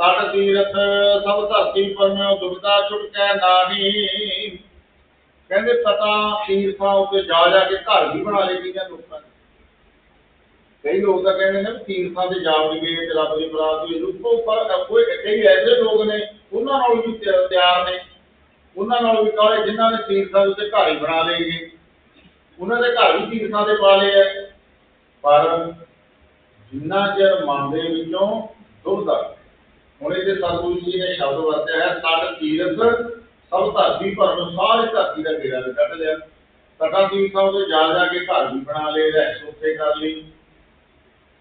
ਤਟ ਤੀਰਥ, ਸਭ ਧਰਤੀ ਪਰਮਿਓ ਦੁਬਿਧਾ ਛੁਟਕੈ ਨਾਹੀ। ਕਹਿੰਦੇ ਤਟਾਂ ਤੀਰਥਾਂ ਉੱਤੇ ਜਾ ਜਾ ਕੇ ਘਰ ਵੀ ਬਣਾ ਲਏ ਗਈਆਂ ਲੋਕਾਂ ਨੇ। ਕਈ ਲੋਕ ਤਾਂ ਕਹਿੰਦੇ ਨੇ ਵੀ ਤੀਰਥਾਂ ਤੇ ਜਾਵਣਗੇ ਤੇ ਰੱਬ ਦੀ ਬਰਾਤ ਹੋਈ। ਰੁਕੋ ਪਰ ਕੋਈ ਕਈ ਐਸੇ ਲੋਕ ਨੇ, ਉਹਨਾਂ ਨਾਲ ਵੀ ਤਿਆਰ ਨੇ। ਉਹਨਾਂ ਨਾਲ ਵੀ ਕਾਲੇ ਜਿਨ੍ਹਾਂ ਨੇ ਤੀਰਥਾਂ ਦੇ ਉੱਤੇ ਘਰ ਹੀ ਬਣਾ ਲਏਗੇ ਉਹਨਾਂ ਦੇ ਘਰ ਵੀ ਤੀਰਥਾਂ ਤੇ ਪਾ ਲਏ ਐ ਪਰ ਜਿੰਨਾ ਚਿਰ ਮਨ ਦੇ ਵਿੱਚੋਂ ਦਾ ਹੁਣ ਇਹਦੇ ਸਤਿਗੁਰੂ ਜੀ ਨੇ ਸ਼ਬਦ ਵਰਤਿਆ ਹੈ, ਤਟ, ਤੀਰਥ, ਸਭ ਧਰਤੀ ਪਰ ਨੂੰ ਧਰਤੀ ਦਾ ਘੇਰਾ ਵੀ ਕੱਢ ਲਿਆ। ਤਟਾ ਤੀਰਥਾਂ ਉੱਤੇ ਜਾ ਜਾ ਕੇ ਘਰ ਵੀ ਬਣਾ ਲਏ ਰਹਿ ਉੱਥੇ ਕਰ ਲਈ।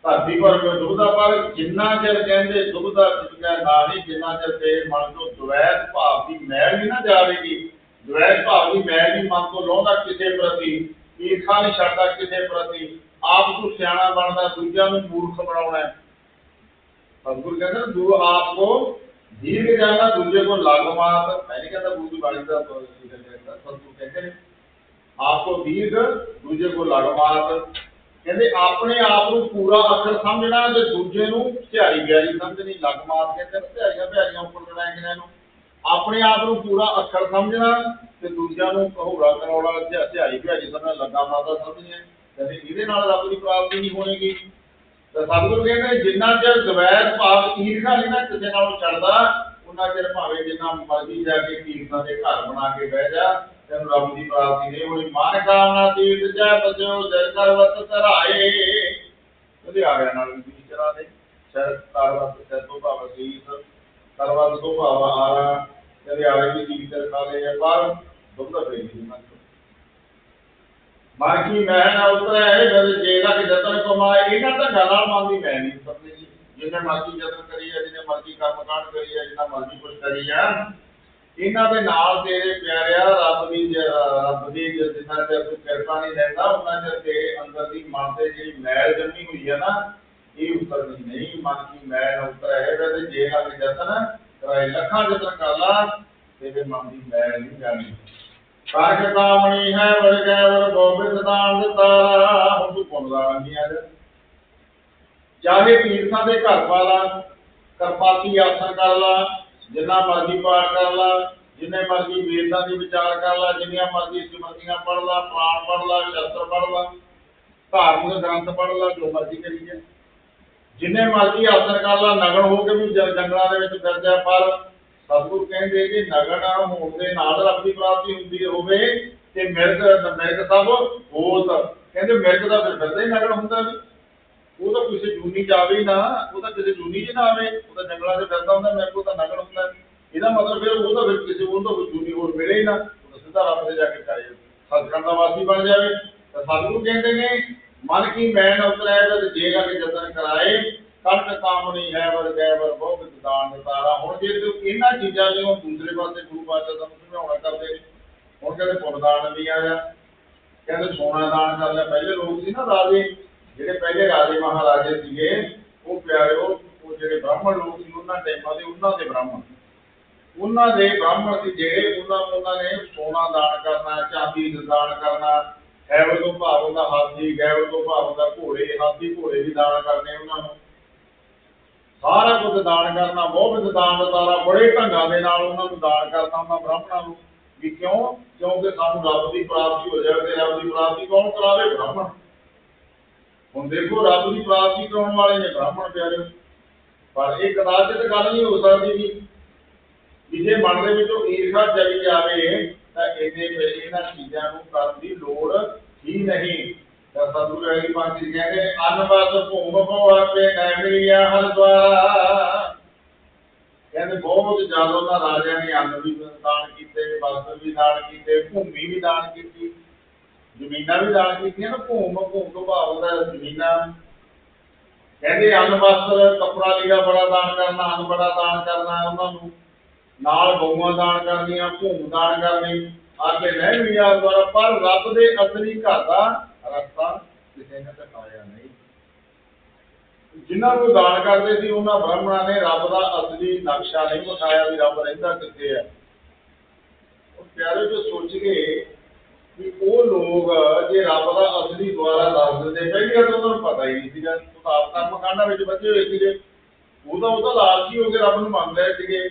ਧਰਤੀ ਪਰ ਨੂੰ ਦੁਬਦਾ ਪਰ ਜਿੰਨਾ ਚਿਰ ਕਹਿੰਦੇ ਦੁਬਦਾ ਚੁੱਕਿਆ ਨਾ ਨਹੀਂ, ਜਿੰਨਾ ਚਿਰ ਤੇ ਮਨ ਤੋਂ ਦੁਵੈਤ ਭਾਵ ਦੀ ਮੈਲ ਨਹੀਂ ਨਾ ਜਾਵੇਗੀ ਦੁਵੈਤ ਭਾਵ ਦੀ ਮੈਲ ਨਹੀਂ ਮਨ ਤੋਂ ਲਾਉਂਦਾ ਕਿਸੇ ਪ੍ਰਤੀ ਈਰਖਾ ਨਹੀਂ ਛੱਡਦਾ ਕਿਸੇ ਪ੍ਰਤੀ, ਆਪ ਨੂੰ ਸਿਆਣਾ ਬਣਦਾ, ਦੂਜਿਆਂ ਨੂੰ ਮੂਰਖ ਬਣਾਉਣਾ ਸਤਿਗੁਰ ਕਹਿੰਦੇ ਗੁਰੂ ਆਪ ਕੋ ਦੀਰਘ ਜਾਨਾ ਦੂਜੇ ਕੋ ਲੱਗ ਮਾਤ ਮੈਂ ਨਹੀਂ ਕਹਿੰਦਾ ਗੁਰੂ ਦੀ ਬਾਣੀ ਦਾ ਸਤਿਗੁਰ ਕਹਿੰਦੇ ਨੇ, ਆਪ ਕੋ ਦੀਰਘ ਦੂਜੇ ਕੋ ਲੱਗ ਮਾਤ ਕਹਿੰਦੇ ਆਪਣੇ ਆਪ ਨੂੰ ਪੂਰਾ ਅੱਖਰ ਸਮਝਣਾ ਤੇ ਦੂਜੇ ਨੂੰ ਝਾਰੀ ਬਿਆਰੀ ਸਮਝਣੀ, ਲੱਗ ਮਾਤ ਕਹਿੰਦੇ ਨੇ ਝਾਰੀਆਂ ਬਿਆਰੀਆਂ ਉੱਪਰ ਦੇਣਾ ਇਹਨਾਂ ਨੂੰ? ਆਪਣੇ ਆਪ ਨੂੰ ਪੂਰਾ ਅੱਖਰ ਸਮਝਣਾ ਤੇ ਦੂਜਿਆਂ ਨੂੰ ਕਹੋੜਾ ਕਰੋੜਾ ਝਾਰੀ ਬਿਆਰੀ ਸਮਝਣਾ ਲੱਗਾ ਮਾਤਾ ਸਮਝਣਾ ਕਹਿੰਦੇ ਇਹਦੇ ਨਾਲ ਰੱਬ ਦੀ ਪ੍ਰਾਪਤੀ ਨਹੀਂ ਹੋਣੇਗੀ ਤਾਂ ਸਤਿਗੁਰੂ ਕਹਿੰਦੇ ਜਿੰਨਾ ਚਿਰ ਦਵੈਰ ਭਾਵ ਈਰਖਾ ਨਹੀਂ ਨਾ ਕਿਸੇ ਨਾਲੋਂ ਛੱਡਦਾ ਉਹਨਾਂ ਚਿਰ ਭਾਵੇਂ ਜਿੰਨਾ ਮਰਜ਼ੀ ਜਾ ਕੇ ਕੀਰਤਾਂ ਦੇ ਘਰ ਬਣਾ ਕੇ ਬਹਿ ਜਾ, ਤੈਨੂੰ ਰੱਬ ਦੀ ਪ੍ਰਾਪਤੀ ਨਹੀਂ ਹੋਣੀ। ਮਨ ਕਾਮਨਾ ਤੀਰਥ ਜੈ ਬਜੋ ਜਰ ਕਰ ਵਤ ਧਰਾਏ। ਉਹਦੇ ਆ ਗਿਆ ਨਾਲ ਵੀ ਚਰਾ ਦੇ। ਸ਼ਰ ਕਰਵਤ ਤੇ ਤੋਂ ਭਾਵ ਸੀਸ ਕਰਵਤ ਤੋਂ ਭਾਵ ਆਰਾ ਕਦੇ ਆਵੇ ਵੀ ਤੀਰਥ ਖਾਲੇ ਹੈ ਪਰ ਦੁੱਧ ਪਈ ਨਹੀਂ ਮਨ ਬਾਕੀ ਮੈਂ ਨਾ ਉਤਰਿਆ ਜਦ ਜੇ ਦਾ ਜਤਨ ਕਮਾਏ, ਇਹਨਾਂ ਤਾਂ ਗਾਲਾਂ ਮੰਨਦੀ ਮੈਂ ਨਹੀਂ ਸਮਝੀ ਜੀ। ਜਿੰਨੇ ਮਰਜ਼ੀ ਜਤਨ ਕਰੀ ਹੈ ਜਿੰਨੇ ਮਰਜ਼ੀ ਕੰਮ ਕਾਂਡ ਕਰੀ ਹੈ ਜਿੰਨਾ ਮਰਜ਼ੀ ਕੁਝ ਕਰੀ ਆ ਇਹਨਾਂ ਦੇ ਨਾਲ ਤੇਰੇ ਪਿਆਰਿਆ ਰੱਬ ਦੀ ਰੱਬ ਦੀ ਜਿੰਨਾ ਚਿਰ ਤੂੰ ਕਿਰਪਾ ਨਹੀਂ ਲੈਂਦਾ, ਉਹਨਾਂ ਚਿਰ ਤੇਰੇ ਅੰਦਰ ਦੀ ਮਨ ਤੇ ਜਿਹੜੀ ਮੈਲ ਜੰਮੀ ਹੋਈ ਹੈ ਨਾ, ਇਹ ਉਤਰਦੀ ਨਹੀਂ। ਮਨ ਦੀ ਮੈਲ ਉਤਰਿਆ ਹੈ ਤੇ ਜੇ ਲੱਗ ਜਤਨ ਕਰਾਏ, ਲੱਖਾਂ ਜਤਨ ਕਰ ਲਾ, ਤੇਰੇ ਮਨ ਦੀ ਮੈਲ ਨਹੀਂ ਜਾਣੀ। ਕਾਰਕ ਕਾਮਣੀ ਹੈ, ਵਰ ਵਰ ਗੋਬਿੰਦ ਦਾਨ ਦਿੱਤਾ। ਹੁਣ ਤੂੰ ਪੁੰਨ ਨਹੀਂ ਆ ਚਾਹੇ ਤੀਰਥਾਂ ਦੇ ਘਰ ਪਾ ਕਰਪਾਤੀ ਆਸਣ ਕਰ ਲਾ, ਜਿੰਨਾ ਮਰਜ਼ੀ ਪਾਠ ਕਰ ਲਾ, ਜਿੰਨੇ ਮਰਜ਼ੀ ਵੇਦਾਂ ਦੀ ਵਿਚਾਰ ਕਰ ਲਾ, ਜਿੰਨੀਆਂ ਮਰਜ਼ੀ ਸਿਮਰਤੀਆਂ ਪੜ ਲਾ, ਪ੍ਰਾਣ ਪੜ ਲਾ, ਸ਼ਸਤਰ ਪੜ ਲਾ, ਧਾਰਮਿਕ ਗ੍ਰੰਥ ਪੜ ਲਾ, ਜੋ ਮਰਜ਼ੀ ਕਰੀ ਜਾ ਜਿੰਨੇ ਮਰਜ਼ੀ ਆਸਣ ਕਰ ਲਾ ਨਗਨ ਹੋ ਕੇ ਵੀ ਜੰਗਲਾਂ ਦੇ ਵਿੱਚ ਫਿਰ ਪਰ ਸਤਿਗੁਰੂ ਕਹਿੰਦੇ ਕਿ ਨਗਨ ਹੋਣ ਦੇ ਨਾਲ ਰੱਬ ਦੀ ਪ੍ਰਾਪਤੀ ਹੁੰਦੀ ਹੋਵੇ ਤੇ ਮਿਰਗ ਮਿਰਗ ਸਭ ਹੋਤ ਕਹਿੰਦੇ ਮਿਰਗ ਦਾ ਫਿਰ ਫਿਰਦਾ ਹੀ ਨਗਨ ਹੁੰਦਾ ਵੀ। ਉਹ ਤਾਂ ਕਿਸੇ ਜੂਨੀ ਚ ਆਵੇ ਨਾ, ਉਹ ਤਾਂ ਕਿਸੇ ਜੂਨੀ ਚ ਨਾ ਆਵੇ। ਉਹ ਤਾਂ ਜੰਗਲਾਂ 'ਚ ਫਿਰਦਾ ਹੁੰਦਾ, ਮੇਰੇ ਕੋਲ ਤਾਂ ਨਗਨ ਹੁੰਦਾ ਇਹਦਾ ਮਤਲਬ ਫਿਰ ਉਹ ਤਾਂ ਫਿਰ ਕਿਸੇ ਉਹ ਤਾਂ ਜੂਨੀ ਹੋਰ ਮਿਲੇ ਹੀ ਨਾ। ਉਹ ਤਾਂ ਸਿੱਧਾ ਰੱਬ ਦੇ ਜਾ ਕੇ ਕਰੇ ਸਤਿਗੁਰਾਂ ਦਾ ਵਾਸੀ ਬਣ ਜਾਵੇ। ਤਾਂ ਸਤਿਗੁਰੂ ਕਹਿੰਦੇ ਨੇ, ਮਨ ਕੀ ਮੈਨ ਉਤਰੈ ਤੇ ਜੇ ਕੇ ਜਤਨ ਕਰਾਏ ਕੰਟ ਕਾਮ ਹੈ ਵਰ ਗੈ ਵਰ ਬਹੁਤ ਦਾਨ ਤਾਰਾ ਜੇ ਤੂੰ ਇਹਨਾਂ ਚੀਜ਼ਾਂ ਨੂੰ ਦੂਸਰੇ ਪਾਸੇ ਗੁਰੂ ਪਾਤਸ਼ਾਹ ਤੁਹਾਨੂੰ ਸਮਝਾਉਣਾ ਕਰਦੇ ਨੇ। ਹੁਣ ਕਹਿੰਦੇ ਪੁੰਨ ਵੀ ਆ ਕਹਿੰਦੇ ਸੋਨਾ ਦਾਨ ਕਰ ਲਿਆ। ਪਹਿਲੇ ਲੋਕ ਸੀ ਨਾ ਰਾਜੇ, ਜਿਹੜੇ ਪਹਿਲੇ ਰਾਜੇ ਮਹਾਰਾਜੇ ਸੀਗੇ, ਉਹ ਪਿਆਰੇ, ਉਹ ਜਿਹੜੇ ਬ੍ਰਾਹਮਣ ਲੋਕ ਸੀ, ਉਹਨਾਂ ਟਾਈਮਾਂ ਦੇ ਉਹਨਾਂ ਦੇ ਬ੍ਰਾਹਮਣ। ਉਹਨਾਂ ਦੇ ਬ੍ਰਾਹਮਣ ਸੀ ਜਿਹੜੇ ਉਹਨਾਂ ਉਹਨਾਂ ਨੇ ਸੋਨਾ ਦਾਨ ਕਰਨਾ, ਚਾਂਦੀ ਦਾਨ ਕਰਨਾ ਗੈਵ ਤੋਂ ਭਾਵ ਹੁੰਦਾ ਹਾਥੀ ਗੈਵ ਤੋਂ ਭਾਵ ਹੁੰਦਾ ਘੋੜੇ, ਹਾਥੀ ਘੋੜੇ ਵੀ ਦਾਨ ਕਰਨੇ ਉਹਨਾਂ ਨੂੰ। ਸਾਰਾ ਕੁਝ ਦਾਨ ਕਰਨਾ, ਬਹੁਤ ਦਾਨ ਤਾਰਾ ਬੜੇ ਢੰਗਾਂ ਦੇ ਨਾਲ ਉਹਨਾਂ ਨੂੰ ਦਾਨ ਕਰਨਾ, ਉਹਨਾਂ ਬ੍ਰਾਹਮਣਾਂ ਨੂੰ। ਵੀ ਕਿਉਂ? ਕਿਉਂਕਿ ਸਾਨੂੰ ਰੱਬ ਦੀ ਪ੍ਰਾਪਤੀ ਹੋ ਜਾਵੇ ਤੇ ਰੱਬ ਦੀ ਪ੍ਰਾਪਤੀ ਕੌਣ ਕਰਾਵੇ? ਬ੍ਰਾਹਮਣ। ਹੁਣ ਦੇਖੋ, ਰੱਬ ਦੀ ਪ੍ਰਾਪਤੀ ਕਰਾਉਣ ਵਾਲੇ ਨੇ ਬ੍ਰਾਹਮਣ ਪਿਆਰੇ ਪਰ ਇਹ ਕਦਾਚਿਤ ਗੱਲ ਨਹੀਂ ਹੋ ਸਕਦੀ ਵੀ ਵੀ ਮਨ ਦੇ ਵਿੱਚੋਂ ਈਰਖਾ ਚਲੀ ਜਾਵੇ, ਤਾਂ ਇਹਦੇ ਵਿੱਚ ਇਹਨਾਂ ਚੀਜ਼ਾਂ ਨੂੰ ਕਰਨ ਦੀ ਲੋੜ ਹੀ ਨਹੀਂ। ਤਾਂ ਸਤਿਗੁਰੂ ਅਲੀ ਪੰਥੀ ਕਹਿੰਦੇ ਨੇ ਅਨਵਸ ਕਹਿੰਦੇ, ਬਹੁਤ ਜ਼ਿਆਦਾ ਉਹਨਾਂ ਰਾਜਿਆਂ ਨੇ ਅੰਨ ਵੀ ਦਾਨ ਕੀਤੇ ਵਸਤਰ ਵੀ ਦਾਨ ਕੀਤੇ, ਭੂਮੀ ਵੀ ਦਾਨ ਕੀਤੀ, ਜ਼ਮੀਨਾਂ ਵੀ ਦਾਨ ਕੀਤੀਆਂ ਨਾ ਭੂਮ ਭੂਮ ਤੋਂ ਭਾਵ ਹੁੰਦਾ ਜ਼ਮੀਨਾਂ। ਕਹਿੰਦੇ, ਅੰਨ ਵਸਤਰ ਕੱਪੜਾ ਲੀੜਾ ਬੜਾ ਦਾਨ ਕਰਨਾ, ਅੰਨ ਬੜਾ ਦਾਨ ਕਰਨਾ ਉਹਨਾਂ ਨੂੰ। ਨਾਲ ਗਊਆਂ ਦਾਨ ਕਰਨੀਆਂ, ਭੂਮ ਦਾਨ ਕਰਨੀ। ਆਗੇ ਨਹੀਂ ਮਿਲਿਆ ਦੁਆਰਾ, ਪਰ ਰੱਬ ਦੇ ਅਸਲੀ ਘਰ ਦਾ ਰਸਤਾ ਕਿਸੇ ਨੇ ਦਿਖਾਇਆ ਨਹੀਂ। ਜਿਨ੍ਹਾਂ ਨੂੰ ਦਾਨ ਕਰਦੇ ਸੀ, ਉਹਨਾਂ ਬ੍ਰਾਹਮਣਾਂ ਨੇ ਰੱਬ ਦਾ ਅਸਲੀ ਨਕਸ਼ਾ ਨਹੀਂ ਵਿਖਾਇਆ ਵੀ ਰੱਬ ਰਹਿੰਦਾ ਕਿੱਥੇ ਹੈ। ਉਹ ਪਿਆਰੇ ਜੋ ਸੋਚ ਗਏ ਵੀ ਉਹ ਲੋਕ ਜੇ ਰੱਬ ਦਾ ਅਸਲੀ ਦੁਆਰਾ ਦੱਸ ਦਿੰਦੇ, ਪਹਿਲੀ ਗੱਲ ਉਹਨਾਂ ਨੂੰ ਪਤਾ ਹੀ ਨਹੀਂ ਸੀਗਾ ਕਿਤਾਬ ਕਰਮ ਕਾਂਡਾਂ ਵਿੱਚ ਬੱਚੇ ਹੋਏ ਸੀਗੇ। ਉਹਦਾ ਉਹਦਾ ਲਾਲਚੀ ਹੋ ਕੇ ਰੱਬ ਨੂੰ ਮੰਨ ਰਹੇ ਸੀਗੇ।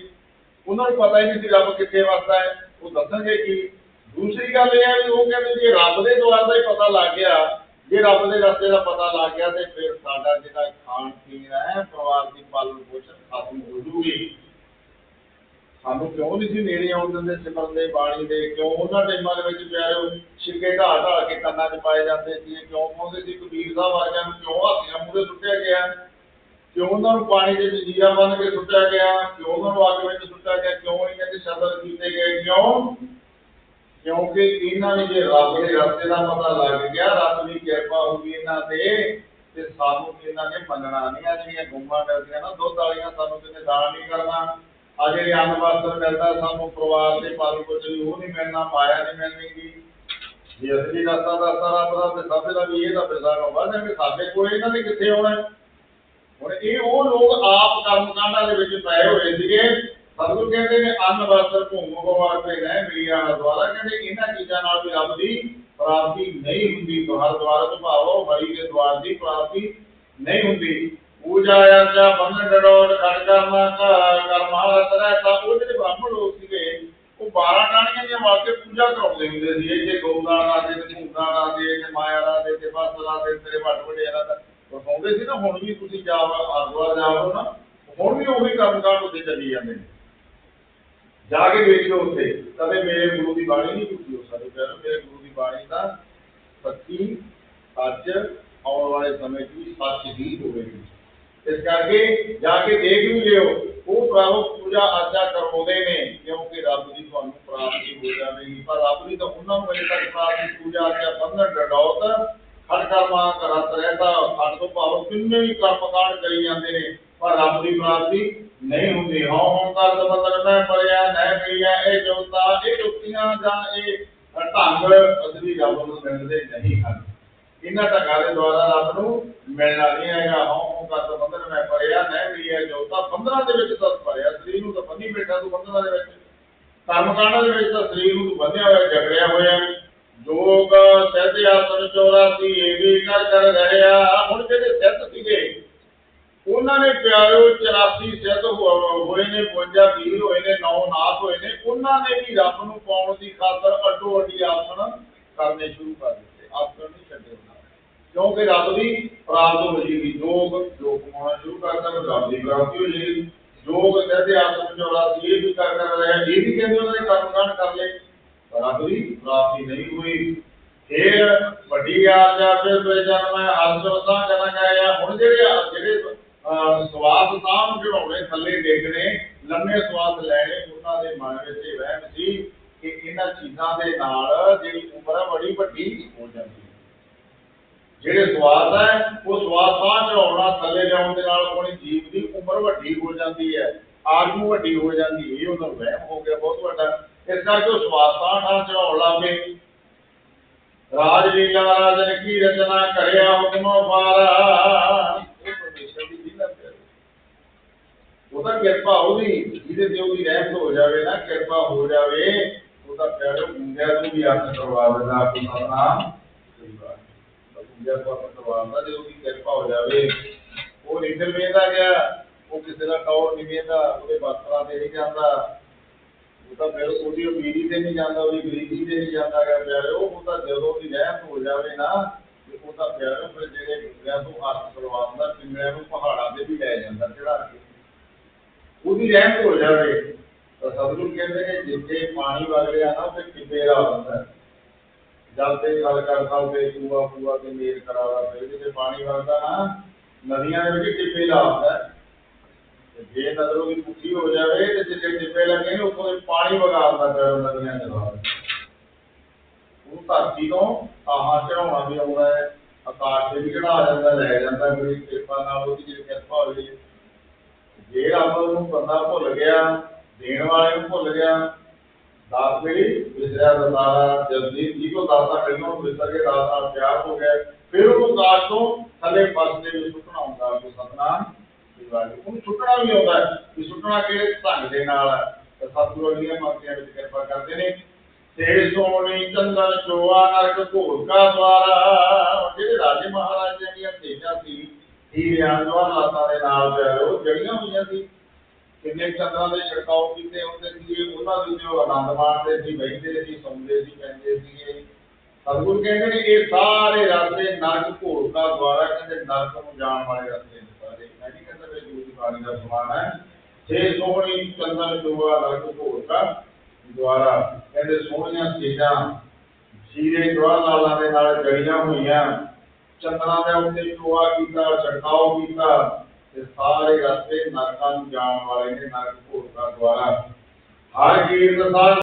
ਉਹਨਾਂ ਨੂੰ ਪਤਾ ਹੀ ਨਹੀਂ ਸੀ ਰੱਬ ਕਿੱਥੇ ਵਸਦਾ ਹੈ। ਉਹ ਦੱਸਣਗੇ ਕੀ ਦੂਸਰੀ ਗੱਲ ਇਹ ਹੈ ਵੀ ਉਹ ਕਹਿੰਦੇ ਜੇ ਰੱਬ ਦੇ ਦੁਆਰ ਦਾ ਹੀ ਪਤਾ ਲੱਗ ਗਿਆ। ਜੇ ਰੱਬ ਦੇ ਰਸਤੇ ਦਾ ਪਤਾ ਲੱਗ ਗਿਆ ਤੇ ਫਿਰ ਸਾਡਾ ਜਿਹੜਾ ਖਾਣ ਪੀਣ ਹੈ, ਪਰਿਵਾਰ ਦੀ ਪਾਲਣ ਪੋਸ਼ਣ ਖਤਮ ਹੋ ਜੂਗੀ। ਸਾਨੂੰ ਕਿਉਂ ਨਹੀਂ ਸੀ ਨੇੜੇ ਆਉਣ ਦਿੰਦੇ ਸਿਮਰਨ ਦੇ ਬਾਣੀ ਦੇ? ਕਿਉਂ ਉਹਨਾਂ ਟਾਈਮਾਂ ਦੇ ਵਿੱਚ ਪਿਆਰਿਓ ਛਿੱਕੇ ਢਾਲ ਢਾਲ ਕੇ ਕੰਨਾਂ 'ਚ ਪਾਏ ਜਾਂਦੇ ਸੀ? ਕਿਉਂ ਕਹਿੰਦੇ ਸੀ ਕਬੀਰ ਸਾਹਿਬ ਵਰਗਿਆਂ ਨੂੰ ਕਿਉਂ ਹਾਥੀਆਂ ਮੂਹਰੇ ਸੁੱਟਿਆ ਗਿਆ? ਕਿਉਂ ਉਹਨਾਂ ਨੂੰ ਪਾਣੀ ਦੇ ਵਿੱਚ ਜੀਰਾ ਬੰਨ ਕੇ ਸੁੱਟਿਆ ਗਿਆ? ਕਿਉਂ ਉਹਨਾਂ ਨੂੰ ਅੱਗ ਵਿੱਚ ਸੁੱਟਿਆ ਗਿਆ? ਕਿਉਂ ਇਹਨਾਂ ਦੇ ਸ਼ਬਦ ਕੀਤੇ ਗਏ? ਕਿਉਂ? ਕਿਉਂਕਿ ਇਹਨਾਂ ਨੂੰ ਜੇ ਰੱਬ ਦੇ ਰਸਤੇ ਦਾ ਪਤਾ ਲੱਗ ਗਿਆ, ਰੱਬ ਦੀ ਕਿਰਪਾ ਹੋਊਗੀ ਇਹਨਾਂ ਤੇ ਤੇ ਸਾਨੂੰ ਇਹਨਾਂ ਨੇ ਮੰਨਣਾ ਨਹੀਂ। ਆ ਜਿਹੜੀਆਂ ਗੁੰਮਾਂ ਮਿਲਦੀਆਂ ਨਾ, ਦੁੱਧ ਵਾਲੀਆਂ ਸਾਨੂੰ ਕਿਤੇ ਦਾਨ ਨਹੀਂ ਕਰਨਾ। ਆ ਜਿਹੜੇ ਅੰਨ ਵਸਤਰ ਮਿਲਦਾ, ਸਾਨੂੰ ਪਰਿਵਾਰ ਦੇ ਪਾਲਣ ਪੋਸ਼ਣ ਲਈ ਉਹ ਨਹੀਂ ਮਿਲਣਾ, ਮਾਇਆ ਨਹੀਂ ਮਿਲਣੀਗੀ ਜੇ ਅਸਲੀ ਰਸਤਾ ਰਸਤਾ ਰੱਬ ਦਾ, ਤੇ ਸਭ ਦਾ ਵੀ ਇਹ ਤਾਂ ਬਿਰਦਾ ਨੂੰ ਵਾਧੇ ਸਾਡੇ ਕੋਲ ਇਹਨਾਂ ਦੇ ਕਿੱਥੇ ਆਉਣਾ ਹੁਣ ਇਹ ਉਹ ਲੋਕ ਆਪ ਕਰਮ ਕਾਂਡਾਂ ਦੇ ਵਿੱਚ ਪਏ ਹੋਏ ਸੀਗੇ ਸਤਿਗੁਰ ਕਹਿੰਦੇ ਨੇ, ਅੰਨ ਵਸਤਰ ਭੂਮ ਗਵਾਰ ਤੇ ਰਹਿ ਮਿਲਿਆ ਦੁਆਰਾ। ਕਹਿੰਦੇ ਇਹਨਾਂ ਚੀਜ਼ਾਂ ਨਾਲ ਵੀ ਰੱਬ ਦੀ ਪ੍ਰਾਪਤੀ ਨਹੀਂ ਹੁੰਦੀ। ਤੁਹਾਰ ਦੁਆਰਾ ਤੋਂ ਭਾਵੋ ਹਰੀ ਦੇ ਦੁਆਰ ਦੀ ਪ੍ਰਾਪਤੀ ਨਹੀਂ ਹੁੰਦੀ। ਪੂਜਾ ਆਚਾ ਬੰਨ ਡੜੋੜ ਖੜ ਕਰਨਾ ਕਰਮਾ ਰਤਰਾ ਤਾਂ ਉਹ ਜਿਹੜੇ ਬ੍ਰਾਹਮਣ ਲੋਕ ਸੀਗੇ, ਉਹ 12 ਟਾਣੀਆਂ ਦੀਆਂ ਵਾਸਤੇ ਪੂਜਾ ਕਰਾਉਂਦੇ ਹੁੰਦੇ ਸੀ ਇਹ ਜੇ ਗੋਦਾਨਾ ਦੇ ਤੇ ਭੂਦਾਨਾ ਦੇ ਤੇ ਮਾਇਆ ਦੇ ਤੇ ਬਸਰਾ ਦੇ ਤੇਰੇ ਵੱਡ ਵਡੇਰਾ ਦਾ ਵਸਾਉਂਦੇ ਸੀ ਨਾ। ਹੁਣ ਵੀ ਤੁਸੀਂ ਜਾਓ ਹਰਦੁਆਰ ਜਾਓ ਨਾ, ਹੁਣ ਵੀ ਉਹੀ ਕੰਮ ਕਾਰ ਉੱਤੇ ਚੱਲੀ ਜਾਂਦੇ ਨੇ। ਜਾ ਕੇ ਵੇਖਿਓ ਉੱਥੇ ਕਦੇ ਮੇਰੇ ਗੁਰੂ ਦੀ ਬਾਣੀ ਨਹੀਂ ਟੁੱਟੀ ਹੋ ਸਕਦੀ ਪਿਆਰੋ ਮੇਰੇ ਗੁਰੂ ਦੀ ਬਾਣੀ ਦਾ ਸੱਚੀ ਸੱਚ ਆਉਣ ਵਾਲੇ ਸਮੇਂ 'ਚ ਵੀ ਸੱਚ ਹੀ ਹੋਵੇਗੀ ਇਸ ਕਰਕੇ ਜਾ ਕੇ ਦੇਖ ਵੀ ਲਿਓ ਉਹ ਪ੍ਰਭੂ ਪੂਜਾ ਆਚਾ ਕਰਵਾਉਂਦੇ ਨੇ ਕਿਉਂਕਿ ਰੱਬ ਦੀ ਤੁਹਾਨੂੰ ਪ੍ਰਾਪਤੀ ਹੋ ਜਾਵੇਗੀ ਪਰ ਰੱਬ ਦੀ ਤਾਂ ਉਹਨਾਂ ਨੂੰ ਅਜੇ ਤੱਕ ਪ੍ਰਾਪਤੀ ਪੂਜਾ ਆਚਾ ਬੰਧਨ ਡਡੌਤ ਖੜ ਕਰਮਾ ਕਰਤ ਰਹਿਦਾ ਖੜ ਤੋਂ ਭਾਵ ਕਿੰਨੇ ਵੀ ਕਰਮ ਕਾਂਡ ਕਰੀ ਜਾਂਦੇ ਨੇ ਪਰ ਰੱਬ ਦੀ ਪ੍ਰਾਪਤੀ ਨਹੀਂ ਹੁੰਦੀ। ਹਉ ਹਉ ਕਰ ਦਬਦਰ ਮੈਂ ਪਰਿਆ ਨਹਿ ਮਿਲਿਆ ਇਹ ਜੋਤਾ, ਇਹ ਜੁਕਤੀਆਂ ਜਾਂ ਇਹ ਢੰਗ ਅਸਲੀ ਰੱਬ ਨੂੰ ਮਿਲਦੇ ਨਹੀਂ ਹਨ। ਇਹਨਾਂ ਢੰਗਾਂ ਦੇ ਦੁਆਰਾ ਰੱਬ ਨੂੰ ਮਿਲਣਾ ਨਹੀਂ ਹੈਗਾ ਹਉ ਹਉ ਕਰ ਦਬਦਰ ਮੈਂ ਪਰਿਆ ਨਹਿ ਮਿਲਿਆ ਜੋਤਾ। ਬੰਧਨਾਂ ਦੇ ਵਿੱਚ ਤਾਂ ਪਰਿਆ ਸਰੀਰ ਨੂੰ ਤਾਂ ਬੰਨੀ ਬੈਠਾ ਤੂੰ ਬੰਧਨਾਂ ਦੇ ਵਿੱਚ। ਕਰਮ ਕਾਂਡਾਂ ਦੇ ਵਿੱਚ ਤਾਂ ਸਰੀਰ ਨੂੰ ਤੂੰ ਬੰਨਿਆ ਹੋਇਆ ਜਗੜਿਆ ਹੋਇਆ। ਜੋਗ ਸਹਿਜ ਆਸਨ 84 ਇਹ ਵੀ ਕਰ ਕਰ ਰਹਿਆ ਹੁਣ ਜਿਹੜੇ ਸਿੱਧ ਸੀਗੇ ਉਹਨਾਂ ਨੇ ਪਿਆਰਿਓ 84 ਸਿੱਧ ਹੋ- ਹੋਏ ਨੇ 52 ਵੀਰ ਹੋਏ ਨੇ 9 ਨਾਥ ਹੋਏ ਨੇ, ਉਹਨਾਂ ਨੇ ਵੀ ਰੱਬ ਨੂੰ ਪਾਉਣ ਦੀ ਖਾਤਰ ਅੱਡੋ ਅੱਡੀ ਆਸਣ ਕਰਨੇ ਸ਼ੁਰੂ ਕਰ ਦਿੱਤੇ, ਆਸਣ ਨਹੀਂ ਛੱਡੇ ਕਿਉਂਕਿ ਰੱਬ ਦੀ ਪ੍ਰਾਪਤ ਹੋ ਜੇਗੀ ਜੋਗ ਜੋਗ ਕਮਾਉਣਾ ਸ਼ੁਰੂ ਕਰਦਾ ਤਾਂ ਰੱਬ ਦੀ ਪ੍ਰਾਪਤੀ ਹੋ ਜੇਗੀ ਜੋਗ ਕਹਿੰਦੇ ਆਸਣ 84 ਇਹ ਵੀ ਕਰ ਕਰ ਰਿਹਾ ਇਹ ਵੀ ਕਹਿੰਦੇ ਉਹਨਾਂ ਨੇ ਕਰਮ ਕਾਂਡ ਕਰ ਲਏ, ਪਰ ਰੱਬ ਦੀ ਪ੍ਰਾਪਤੀ ਨਹੀਂ ਹੋਈ। ਇਹ ਵੱਡੀ ਆਰਜਾ ਫਿਰ ਬੇਜਨ ਮੈਂ ਹਰਜੋਤਾਂ ਕਰਨਾ ਗਾਇਆ ਹੁਣ ਜਿਹੜੇ ਜਿਹੜੇ ਸਵਾਸ ਸਾਹਮ ਚੜਾਉਣੇ ਥੱਲੇ ਡੇਗਣੇ, ਲੰਮੇ ਸਵਾਸ ਲੈਣੇ, ਉਹਨਾਂ ਦੇ ਮਨ ਵਿੱਚ ਇਹ ਵਹਿਮ ਸੀ ਕਿ ਇਹਨਾਂ ਚੀਜ਼ਾਂ ਦੇ ਨਾਲ ਜਿਹੜੀ ਉਮਰ ਬੜੀ ਵੱਡੀ ਹੋ ਜਾਂਦੀ ਹੈ। ਜਿਹੜੇ ਸਵਾਸ ਹੈ ਉਹ ਸਵਾਸ ਸਾਹ ਚੜਾਉਣਾ ਥੱਲੇ ਲਿਆਉਣ ਦੇ ਨਾਲ ਆਪਣੀ ਜੀਵ ਦੀ ਉਮਰ ਵੱਡੀ ਹੋ ਜਾਂਦੀ ਹੈ ਆਗੂ ਵੱਡੀ ਹੋ ਜਾਂਦੀ ਹੈ, ਇਹ ਉਹਦਾ ਵਹਿਮ ਹੋ ਗਿਆ ਬਹੁਤ ਵੱਡਾ। ਇਸ ਕਰਕੇ ਉਹ ਸਵਾਸ ਸਾਹ ਠਾਂ ਚੜਾਉਣ ਲੱਗ ਰਾਜ ਲੀਲਾ ਰਾਜਨ ਕੀ ਰਚਨਾ ਕਰਿਆ, ਹੁਕਮ ਵਾਰਾ ਉਹਦਾ ਕਿਰਪਾ ਉਹਦੀ ਜਿਹਦੇ ਤੇ ਉਹਦੀ ਰਹਿਮਤ ਹੋ ਜਾਵੇ ਨਾ, ਕਿਰਪਾ ਹੋ ਜਾਵੇ, ਉਹਦਾ ਪਿਆਰੇ ਮੁੰਡਿਆਂ ਨੂੰ ਵੀ ਆਪ ਕਰਵਾ ਦਿੰਦਾ ਆਪਣੀ ਸਤਨਾਮ ਮੁੰਡਿਆਂ ਤੋਂ ਆਪ ਜੇ ਉਹਦੀ ਕਿਰਪਾ ਹੋ ਜਾਵੇ। ਉਹ ਨਹੀਂ ਵੇਂਦਾ ਗਿਆ, ਉਹ ਕਿਸੇ ਦਾ ਟੌਰ ਨਹੀਂ ਵੇਂਦਾ ਉਹਦੇ ਵਸਤਰਾਂ ਤੇ ਨਹੀਂ ਜਾਂਦਾ। ਉਹ ਤਾਂ ਫਿਰ ਉਹਦੀ ਅਮੀਰੀ ਤੇ ਨਹੀਂ ਜਾਂਦਾ, ਉਹਦੀ ਗਰੀਬੀ ਤੇ ਨਹੀਂ ਜਾਂਦਾ ਗਾ ਪਿਆਰੇ। ਉਹ ਤਾਂ ਜਦੋਂ ਦੀ ਰਹਿਤ ਹੋ ਜਾਵੇ ਨਾ, ਤੇ ਉਹ ਤਾਂ ਪਿਆਰੇ ਫਿਰ ਜਿਹੜੇ ਗੁਰਿਆਂ ਤੋਂ ਹੱਥ ਕਰਵਾਉਂਦਾ ਪਿੰਗਲਿਆਂ ਨੂੰ ਪਹਾੜਾਂ ਤੇ ਵੀ ਲੈ ਜਾਂਦਾ ਚੜਾ ਕੇ। ਉਹਦੀ ਰਹਿਤ ਹੋ ਜਾਵੇ। ਤਾਂ ਸਤਿਗੁਰੂ ਕਹਿੰਦੇ ਨੇ, ਜਿੱਥੇ ਪਾਣੀ ਵਗ ਰਿਹਾ ਨਾ, ਉੱਥੇ ਕਿੱਬੇ ਦਾ ਹੁੰਦਾ ਜਲ ਤੇ ਗੱਲ ਕਰਦਾ ਤੇ ਕੂਆ ਕੂਆ ਤੇ ਮੇਰ ਕਰਾਵਾ, ਫਿਰ ਜਿੱਥੇ ਪਾਣੀ ਵਗਦਾ ਨਾ, ਨਦੀਆਂ ਦੇ ਵਿੱਚ ਟਿੱਬੇ ਲਾ ਹੁੰਦਾ ਤੇ ਜੇ ਨਦਰੋਂ ਦੀ ਪੁੱਠੀ ਹੋ ਜਾਵੇ, ਤੇ ਜਿੱਥੇ ਟਿੱਬੇ ਲੱਗੇ ਨੇ, ਉੱਥੋਂ ਦੇ ਪਾਣੀ ਵਗਾ ਆਉਂਦਾ ਫਿਰ ਨਦੀਆਂ ਦੇ ਬਾਹਰ ਉਹ ਧਰਤੀ ਤੋਂ ਆਹਾਂ ਚੜਾਉਣਾ ਵੀ ਆਉਂਦਾ ਹੈ। ਆਕਾਸ਼ ਤੇ ਵੀ ਚੜਾ ਜਾਂਦਾ, ਲੈ ਜਾਂਦਾ ਕੋਈ ਕਿਰਪਾ ਨਾਲ ਉਹਦੀ ਜਿਹੜੀ ਕਿਰਪਾ ਹੋਈ ਜੇ ਰੱਬ ਨੂੰ ਬੰਦਾ ਭੁੱਲ ਗਿਆ, ਦੇਣ ਵਾਲੇ ਨੂੰ ਭੁੱਲ ਗਿਆ, ਦਾਸ ਮੇਰੀ ਵਿਸਰਿਆ ਦਤਾਰਾ ਜਲਦੀ ਜੀ ਕੋ ਦਾਤਾ ਕਰੀਓ ਵਿਸਰ ਕੇ ਦਾਸ ਪਿਆਰ ਹੋ ਗਿਆ, ਫਿਰ ਉਹ ਆਕਾਸ਼ ਤੋਂ ਥੱਲੇ ਫਸ ਦੇ ਵਿੱਚ ਸੁੱਟਣਾ ਹੁੰਦਾ ਉਹ ਸਤਨਾਮ ਉਹਨੂੰ ਸੁੱਟਣਾ ਵੀ ਆਉਂਦਾ ਹੈ ਸੁੱਟਣਾ ਕਿਹੜੇ ਢੰਗ ਦੇ ਨਾਲ ਹੈ? ਤੇ ਸਤਿਗੁਰੂ ਅਗਲੀਆਂ ਮੰਗਤੀਆਂ ਵਿੱਚ ਕਿਰਪਾ ਕਰਦੇ ਨੇ। ਤੇ ਸੋਣੀ ਚੰਦਨ ਚੋਆ ਨਰਕ ਘੋਰ ਕਾ ਦਵਾਰਾ ਜਿਹੜੇ ਰਾਜੇ ਮਹਾਰਾਜਿਆਂ ਦੀਆਂ ਤੇਜਾਂ ਸੀ ਹੀਰਿਆਂ ਜਵਾਨ ਲਾਤਾਂ ਦੇ ਨਾਲ ਪਿਆਰੋ ਜੜੀਆਂ ਹੋਈਆਂ ਸੀ, ਕਿੰਨੇ ਚੰਦਰਾਂ ਦੇ ਛਿੜਕਾਓ ਕੀਤੇ ਹੁੰਦੇ ਸੀ, ਉਹਨਾਂ ਦੇ ਉਹ ਆਨੰਦ ਮਾਣਦੇ ਸੀ ਬੈਠਦੇ ਸੀ, ਸੌਂਦੇ ਸੀ, ਪੈਂਦੇ ਸੀਗੇ। ਸਤਿਗੁਰੂ ਕਹਿੰਦੇ ਨੇ, ਇਹ ਸਾਰੇ ਰਸਤੇ ਨਰਕ ਭੋਗਤਾ ਦੁਆਰਾ ਕਹਿੰਦੇ ਨਰਕ ਨੂੰ ਜਾਣ ਵਾਲੇ ਰਸਤੇ ਨੇ ਸਾਰੇ। ਮੈਂ ਨਹੀਂ ਕਹਿੰਦਾ ਵੀ ਜੂਦੀ ਬਾਣੀ ਦਾ ਸਮਾਨ ਹੈ। ਛੇ ਸੋਹਣੀ ਚੰਦਨ ਚੋਆ ਨਰਕ ਭੋਗਤਾ ਦੁਆਰਾ, ਕਹਿੰਦੇ ਸੋਹਣੀਆਂ ਚੀਜ਼ਾਂ, ਜੀਰੇ ਜਵਾਨ ਲਾਲਾਂ ਦੇ ਨਾਲ ਜੜੀਆਂ ਹੋਈਆਂ ਚੰਦਨਾਂ ਦੇ ਉੱਤੇ ਚੋਆ ਕੀਤਾ, ਛੜਕਾਓ ਕੀਤਾ ਤੇ ਸਾਰੇ ਰਸਤੇ ਨਰਕਾਂ ਨੂੰ ਜਾਣ ਵਾਲੇ ਨੇ, ਨਰਕ ਭੋਗਤਾ ਦੁਆਰਾ। ਹਰ ਕੀਰਤ ਦਾ